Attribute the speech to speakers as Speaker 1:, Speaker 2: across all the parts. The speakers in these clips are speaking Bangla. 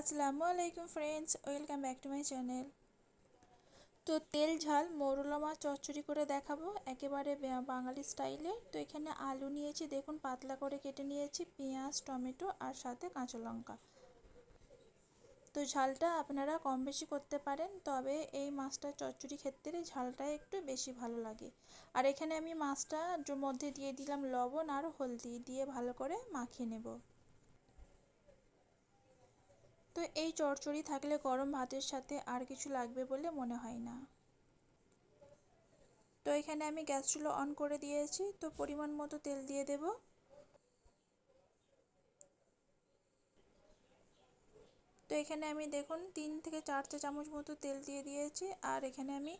Speaker 1: আসসালামু আলাইকুম friends welcome back to my channel তো তেল, ঝাল মৌরলা মাছ চচ্চড়ি করে দেখাবো। একেবারে বাঙালি স্টাইলে। তো এখানে আলু নিয়েছি, দেখুন, পাতলা করে কেটে নিয়েছি, পেঁয়াজ, টমেটো আর সাথে কাঁচা লঙ্কা। তো ঝালটা আপনারা কম বেশি করতে পারেন, তবে এই মাছটা চচ্চড়ি ক্ষেত্রে ঝালটা একটু বেশি ভালো লাগে। আর এখানে আমি মাছটার মধ্যে দিয়ে দিলাম লবণ আর হলদি, দিয়ে ভালো করে মাখিয়ে নেব। তো এই চড়চড়ি থাকলে গরম ভাতের সাথে আর কিছু লাগবে বলে মনে হয় না। তো এখানে আমি গ্যাস চুলো অন করে দিয়েছি, তো পরিমাণ মতো তেল দিয়ে দেব। তো এখানে আমি দেখুন তিন থেকে চার চা চামচ মতো তেল দিয়ে দিয়েছি, আর এখানে আমি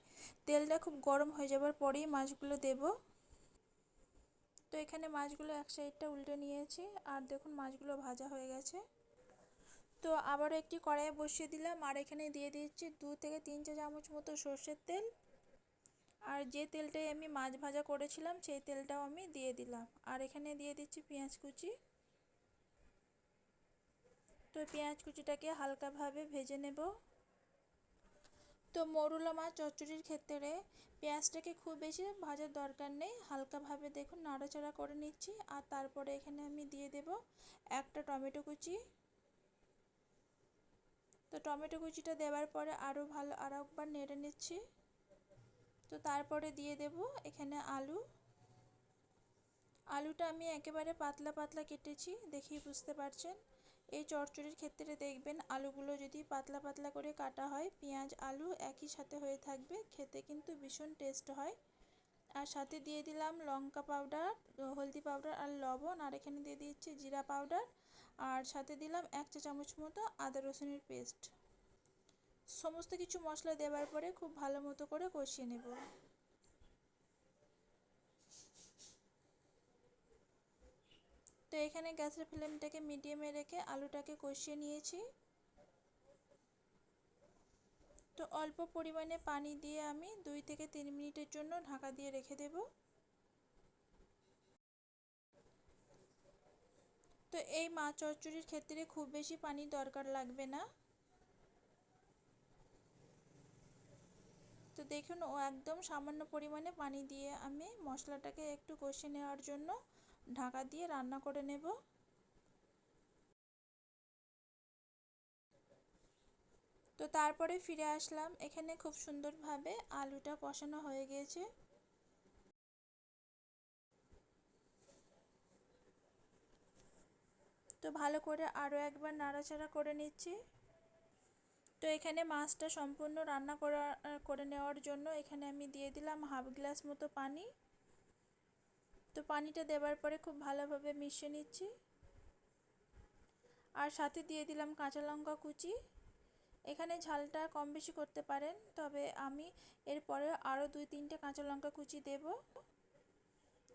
Speaker 1: তেলটা খুব গরম হয়ে যাবার পরেই মাছগুলো দেব। তো এখানে মাছগুলো এক সাইডটা উল্টে নিয়েছি, আর দেখুন মাছগুলো ভাজা হয়ে গেছে। তো আবারও একটি কড়াইয়ে বসিয়ে দিলাম। আর এখানে দিয়ে দিচ্ছি দু থেকে তিন চা চামচ মতো সর্ষের তেল। আর যে তেলটাই আমি মাছ ভাজা করেছিলাম, সেই তেলটাও আমি দিয়ে দিলাম। আর এখানে দিয়ে দিচ্ছি পেঁয়াজ কুচি। তো পেঁয়াজ কুচিটাকে হালকাভাবে ভেজে নেব। তো মরুলা মাছ চচ্চড়ির ক্ষেত্রে পেঁয়াজটাকে খুব বেশি ভাজার দরকার নেই। হালকাভাবে দেখুন, নাড়াচাড়া করে নিচ্ছি। আর তারপরে এখানে আমি দিয়ে দেব একটা টমেটো কুচি। টমেটো কুচিটা দেওয়ার পরে আরও ভালো আরও একবার নেড়ে নিচ্ছি। তো তারপরে দিয়ে দেব এখানে আলু। আলুটা আমি একেবারে পাতলা পাতলা কেটেছি, দেখেই বুঝতে পারছেন। এই চচ্চড়ির ক্ষেত্রে দেখবেন আলুগুলো যদি পাতলা পাতলা করে কাটা হয়, পেঁয়াজ, আলু একই সাথে হয়ে থাকবে, খেতে কিন্তু ভীষণ টেস্ট হয়। আর সাথে দিয়ে দিলাম লঙ্কা পাউডার, হলদি পাউডার আর লবণ, আর এখানে দিয়ে দিচ্ছি জিরা পাউডার। আর সাথে দিলাম এক চা চামচ মতো আদা রসুনের পেস্ট। সমস্ত কিছু মশলা দেওয়ার পরে খুব ভালো মতো করে কষিয়ে নেব। তো এখানে গ্যাসের ফ্লেমটাকে মিডিয়ামে রেখে আলুটাকে কষিয়ে নিয়েছি। তো অল্প পরিমাণে পানি দিয়ে আমি দুই থেকে তিন মিনিটের জন্য ঢাকা দিয়ে রেখে দেবো। তো এই মাছ চচ্চড়ির ক্ষেত্রে খুব বেশি পানি দরকার লাগবে না? তো দেখুন, ও একদম সামান্য পরিমাণে পানি দিয়ে আমি মশলাটাকে একটু কষে নেওয়ার জন্য ঢাকা দিয়ে রান্না করে নেব। তো তারপরে ফিরে আসলাম। এখানে খুব সুন্দরভাবে আলুটা কষানো হয়ে গিয়েছে তো ভালো করে আরও একবার নাড়াচাড়া করে নিচ্ছি। তো এখানে মাছটা সম্পূর্ণ রান্না করা, করে নেওয়ার জন্য এখানে আমি দিয়ে দিলাম হাফ গ্লাস মতো পানি। তো পানিটা দেওয়ার পরে খুব ভালোভাবে মিশিয়ে নিচ্ছি। আর সাথে দিয়ে দিলাম কাঁচা লঙ্কা কুচি। এখানে ঝালটা কম বেশি করতে পারেন, তবে আমি এরপরে আরও দুই তিনটে কাঁচা লঙ্কা কুচি দেব।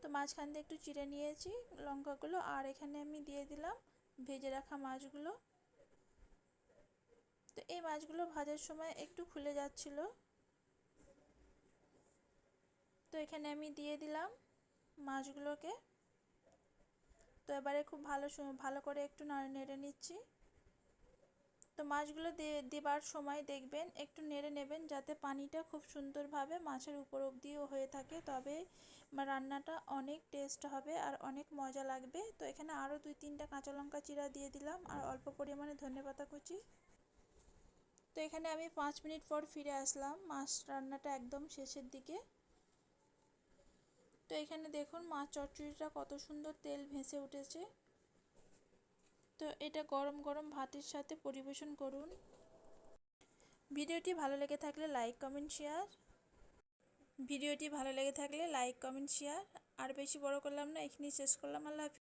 Speaker 1: তো মাঝখান দিয়ে একটু চিড়ে নিয়েছি লঙ্কাগুলো, আর এখানে আমি দিয়ে দিলাম ভেজে রাখা মাছগুলো। তো এই মাছগুলো ভাজার সময় একটু খুলে যাচ্ছিল। তো এখানে আমি দিয়ে দিলাম মাছগুলোকে। তো এবারে খুব ভালো ভালো করে একটু নেড়ে নিচ্ছি। তো মাছগুলো দেবার সময় দেখবেন, একটু নেড়ে নেবেন যাতে পানিটা খুব সুন্দরভাবে মাছের উপর অবধিও হয়ে থাকে। তবে রান্নাটা অনেক টেস্ট হবে আর অনেক মজা লাগবে। তো এখানে আরও দুই তিনটা কাঁচা লঙ্কা চিরা দিয়ে দিলাম আর অল্প পরিমাণে ধনে পাতা কুচি। তো এখানে আমি পাঁচ মিনিট পর ফিরে আসলাম মাছ রান্নাটা একদম শেষের দিকে। তো এখানে দেখুন মাছ চচ্চড়িটা কত সুন্দর তেল ভেসে উঠেছে। তো এটা গরম গরম ভাতের সাথে পরিবেশন করুন। ভিডিওটি ভালো লেগে থাকলে লাইক, কমেন্ট শেয়ার ভিডিওটি ভালো লেগে থাকলে লাইক, কমেন্ট, শেয়ার। আর বেশি বড় করলাম না, এখানেই শেষ করলাম। আল্লাহ